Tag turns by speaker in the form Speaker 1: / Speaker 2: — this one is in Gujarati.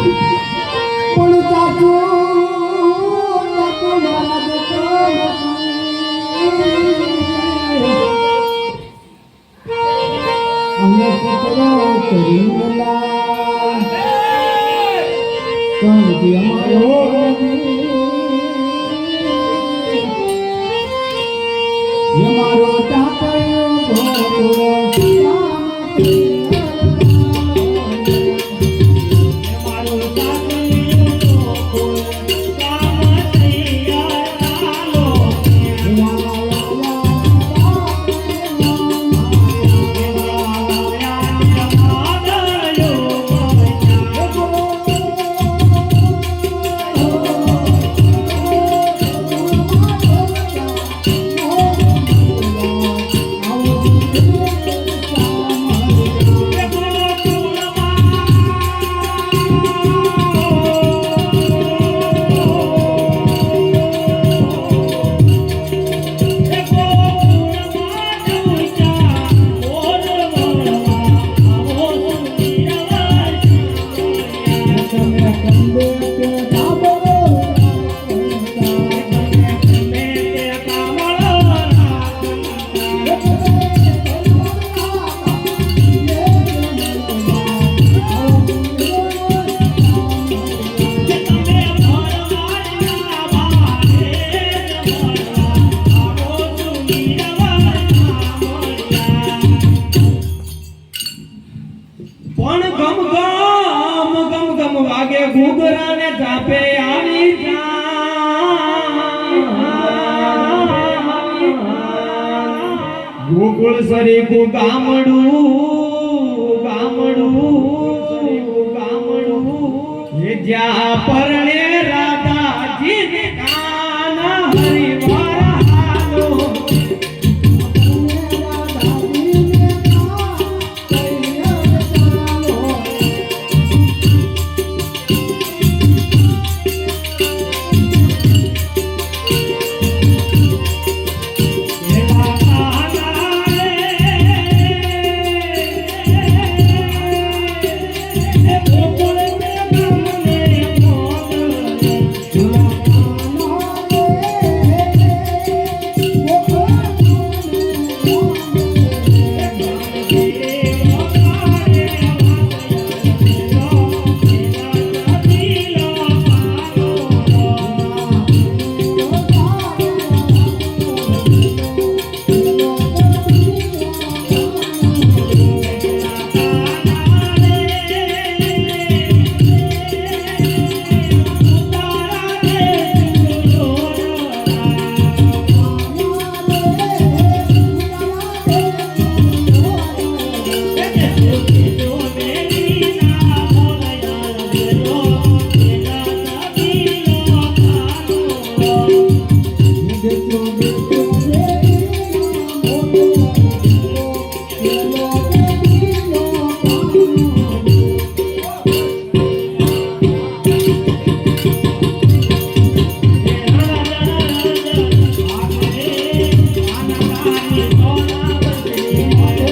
Speaker 1: દેશો અમે પુત્રો કરી મલા
Speaker 2: ગોકુળ સરી ગુ ગામડું ગામડું ગામડું. એ જ્યાં પરણે રાધાજી કાના હરી